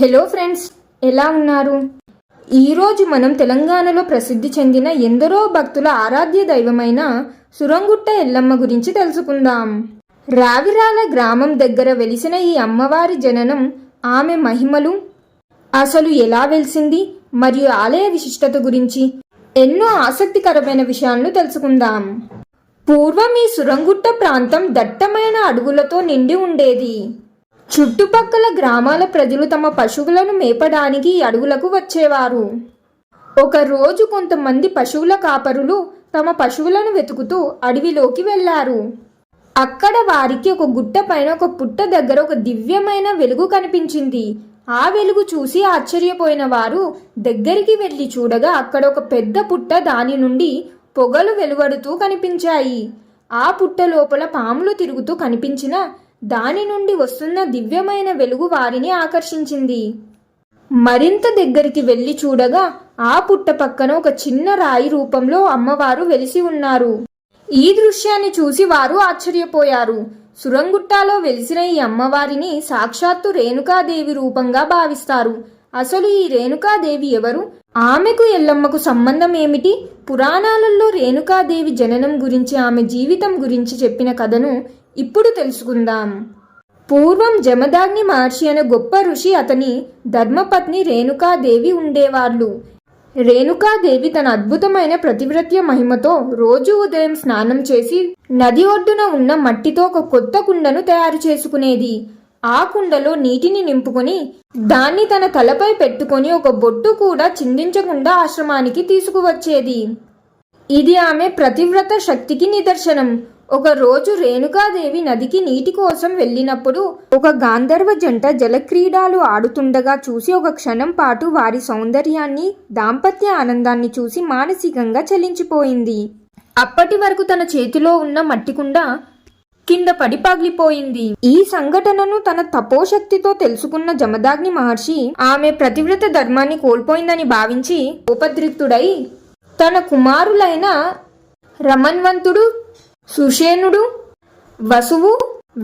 Hello friends ఎలా ఉన్నారు? ఈరోజు మనం తెలంగాణలో ప్రసిద్ధి చెందిన ఎందరో భక్తుల ఆరాధ్య దైవమైన సురంగుట్ట ఎల్లమ్మ గురించి తెలుసుకుందాం. రావిరాల గ్రామం దగ్గర వెలిసిన ఈ అమ్మవారి జననం ఆమె మహిమలు అసలు ఎలా వెలిసింది మరియు ఆలయ విశిష్టత గురించి ఎన్నో ఆసక్తికరమైన విషయాలను తెలుసుకుందాం. పూర్వం ఈ సురంగుట్ట ప్రాంతం దట్టమైన అడుగులతో నిండి ఉండేది. చుట్టుపక్కల గ్రామాల ప్రజలు తమ పశువులను మేపడానికి అడవులకు వచ్చేవారు. ఒకరోజు కొంతమంది పశువుల కాపరులు తమ పశువులను వెతుకుతూ అడవిలోకి వెళ్ళారు అక్కడ వారికి ఒక గుట్ట పైన ఒక పుట్ట దగ్గర ఒక దివ్యమైన వెలుగు కనిపించింది. ఆ వెలుగు చూసి ఆశ్చర్యపోయిన వారు దగ్గరికి వెళ్ళి చూడగా అక్కడ ఒక పెద్ద పుట్ట దాని నుండి పొగలు వెలువడుతూ కనిపించాయి. ఆ పుట్ట లోపల పాములు తిరుగుతూ కనిపించిన దాని నుండి వస్తున్న దివ్యమైన వెలుగు వారిని ఆకర్షించింది. మరింత దగ్గరికి వెళ్ళి చూడగా ఆ పుట్ట పక్కన ఒక చిన్న రాయి రూపంలో అమ్మవారు వెలిసి ఉన్నారు. ఈ దృశ్యాన్ని చూసి వారు ఆశ్చర్యపోయారు. సురంగుట్టాలో వెలిసిన ఈ అమ్మవారిని సాక్షాత్తు రేణుకాదేవి రూపంగా భావిస్తారు. అసలు ఈ రేణుకాదేవి ఎవరు? ఆమెకు ఎల్లమ్మకు సంబంధం ఏమిటి? పురాణాలలో రేణుకాదేవి జననం గురించి ఆమె జీవితం గురించి చెప్పిన కథను ఇప్పుడు తెలుసుకుందాం. పూర్వం జమదాగ్ని మహర్షి అనే గొప్ప ఋషి అతని ధర్మపత్ని రేణుకాదేవి ఉండేవాళ్ళు. రేణుకాదేవి తన అద్భుతమైన ప్రతివ్రత్య మహిమతో రోజు ఉదయం స్నానం చేసి నది ఒడ్డున ఉన్న మట్టితో ఒక కొత్త కుండను తయారు చేసుకునేది. ఆ కుండలో నీటిని నింపుకొని దాన్ని తన తలపై పెట్టుకొని ఒక బొట్టు కూడా చిందించకుండా ఆశ్రమానికి తీసుకువచ్చేది. ఇది ఆమె ప్రతివ్రత శక్తికి నిదర్శనం. ఒక రోజు రేణుకాదేవి నదికి నీటి కోసం వెళ్ళినప్పుడు ఒక గాంధర్వ జంట జలక్రీడాలు ఆడుతుండగా చూసి ఒక క్షణం పాటు వారి సౌందర్యాన్ని దాంపత్య ఆనందాన్ని చూసి మానసికంగా చలించిపోయింది. అప్పటి వరకు తన చేతిలో ఉన్న మట్టి కుండ కింద పడి పగిలిపోయింది ఈ సంఘటనను తన తపోశక్తితో తెలుసుకున్న జమదాగ్ని మహర్షి ఆమె ప్రతివ్రత ధర్మాన్ని కోల్పోయిందని భావించి ఉపద్రిక్తుడై తన కుమారులైన రమన్వంతుడు సుషేనుడు వసువు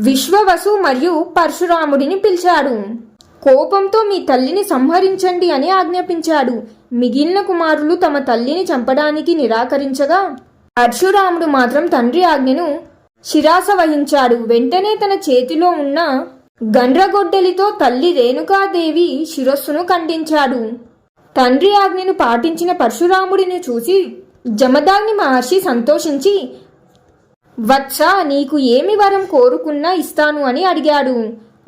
విశ్వవసు మరియు పరశురాముడిని పిలిచాడు. కోపంతో మీ తల్లిని సంహరించండి అని ఆజ్ఞాపించాడు. మిగిలిన కుమారులు తమ తల్లిని చంపడానికి నిరాకరించగా పరశురాముడు మాత్రం తండ్రి ఆజ్ఞను శిరాస వహించాడు. వెంటనే తన చేతిలో ఉన్న గండ్రగొడ్డలితో తల్లి రేణుకాదేవి శిరస్సును ఖండించాడు. తండ్రి ఆజ్ఞను పాటించిన పరశురాముడిని చూసి జమదాగ్ని మహర్షి సంతోషించి వత్స నీకు ఏమి వరం కోరుకున్నా ఇస్తాను అని అడిగాడు.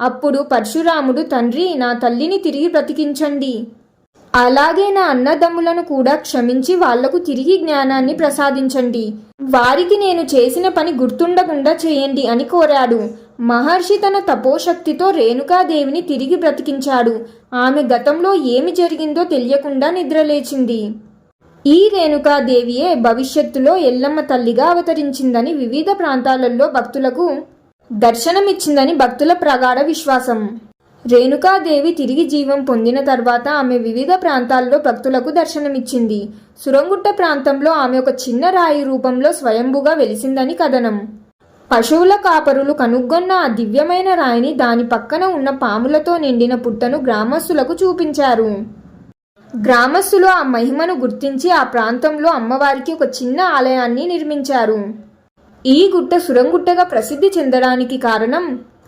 అప్పుడు పరశురాముడు తండ్రి నా తల్లిని తిరిగి బ్రతికించండి. అలాగే నా అన్నదమ్ములను కూడా క్షమించి వాళ్ళకు తిరిగి జ్ఞానాన్ని ప్రసాదించండి. వారికి నేను చేసిన పని గుర్తుండకుండా చేయండి అని కోరాడు. మహర్షి తన తపోశక్తితో రేణుకాదేవిని తిరిగి బ్రతికించాడు. ఆమె గతంలో ఏమి జరిగిందో తెలియకుండా నిద్రలేచింది. ఈ రేణుకాదేవియే భవిష్యత్తులో ఎల్లమ్మ తల్లిగా అవతరించిందని వివిధ ప్రాంతాలలో భక్తులకు దర్శనమిచ్చిందని భక్తుల ప్రగాఢ విశ్వాసం. రేణుకాదేవి తిరిగి జీవం పొందిన తర్వాత ఆమె వివిధ ప్రాంతాల్లో భక్తులకు దర్శనమిచ్చింది. సురంగుట్ట ప్రాంతంలో ఆమె ఒక చిన్న రాయి రూపంలో స్వయంభుగా వెలిసిందని కథనం. పశువుల కాపరులు కనుగొన్న ఆ దివ్యమైన రాయిని దాని పక్కన ఉన్న పాములతో నిండిన పుట్టను గ్రామస్తులకు చూపించారు. గ్రామస్తులు ఆ మహిమను గుర్తించి ఆ ప్రాంతంలో అమ్మవారికి ఒక చిన్న ఆలయాన్ని నిర్మించారు. ఈ గుట్ట సురంగుట్టగా ప్రసిద్ధి చెందడానికి కారణం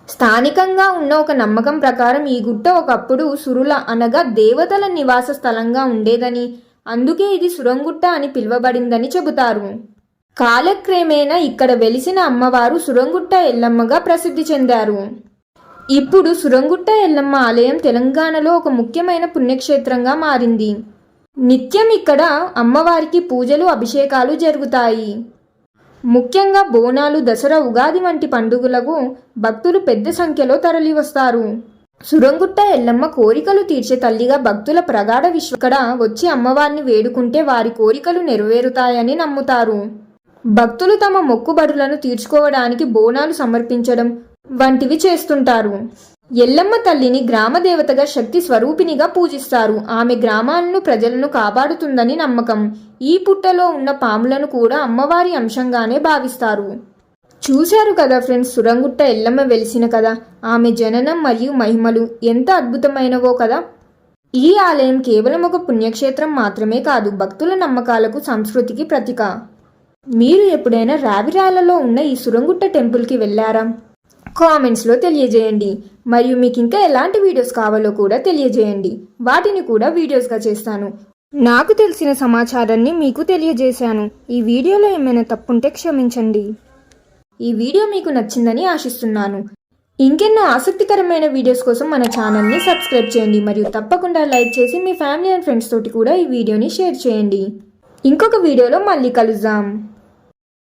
స్థానికంగా ఉన్న ఒక నమ్మకం ప్రకారం ఈ గుట్ట ఒకప్పుడు సురుల అనగా దేవతల నివాస స్థలంగా ఉండేదని అందుకే ఇది సురంగుట్ట అని పిలువబడిందని చెబుతారు. కాలక్రమేణా ఇక్కడ వెలిసిన అమ్మవారు సురంగుట్ట ఎల్లమ్మగా ప్రసిద్ధి చెందారు. ఇప్పుడు సురంగుట్ట ఎల్లమ్మ ఆలయం తెలంగాణలో ఒక ముఖ్యమైన పుణ్యక్షేత్రంగా మారింది. నిత్యం ఇక్కడ అమ్మవారికి పూజలు అభిషేకాలు జరుగుతాయి. ముఖ్యంగా బోనాలు దసరా ఉగాది వంటి పండుగలకు భక్తులు పెద్ద సంఖ్యలో తరలివస్తారు. సురంగుట్ట ఎల్లమ్మ కోరికలు తీర్చే తల్లిగా భక్తుల ప్రగాఢ విశ్వ ఇక్కడ వచ్చి అమ్మవారిని వేడుకుంటే వారి కోరికలు నెరవేరుతాయని నమ్ముతారు. భక్తులు తమ మొక్కుబడులను తీర్చుకోవడానికి బోనాలు సమర్పించడం వంటివి చేస్తుంటారు. ఎల్లమ్మ తల్లిని గ్రామదేవతగా శక్తి స్వరూపినిగా పూజిస్తారు. ఆమె గ్రామాలను ప్రజలను కాపాడుతుందని నమ్మకం. ఈ పుట్టలో ఉన్న పాములను కూడా అమ్మవారి అంశంగానే భావిస్తారు. చూశారు కదా ఫ్రెండ్స్ సురంగుట్ట ఎల్లమ్మ వెలిసిన కదా ఆమె జననం మరియు మహిమలు ఎంత అద్భుతమైనవో కదా. ఈ ఆలయం కేవలం ఒక పుణ్యక్షేత్రం మాత్రమే కాదు భక్తుల నమ్మకాలకు సంస్కృతికి ప్రతీక. మీరు ఎప్పుడైనా రావిరాలలో ఉన్న ఈ సురంగుట్ట టెంపుల్కి వెళ్ళారా? కామెంట్స్లో తెలియజేయండి. మరియు మీకు ఇంకా ఎలాంటి వీడియోస్ కావాలో కూడా తెలియజేయండి. వాటిని కూడా వీడియోస్గా చేస్తాను. నాకు తెలిసిన సమాచారాన్ని మీకు తెలియజేశాను. ఈ వీడియోలో ఏమైనా తప్పుంటే క్షమించండి. ఈ వీడియో మీకు నచ్చిందని ఆశిస్తున్నాను. ఇంకెన్నో ఆసక్తికరమైన వీడియోస్ కోసం మన ఛానల్ని సబ్స్క్రైబ్ చేయండి. మరియు తప్పకుండా లైక్ చేసి మీ ఫ్యామిలీ అండ్ ఫ్రెండ్స్ తోటి కూడా ఈ వీడియోని షేర్ చేయండి. ఇంకొక వీడియోలో మళ్ళీ కలుద్దాం.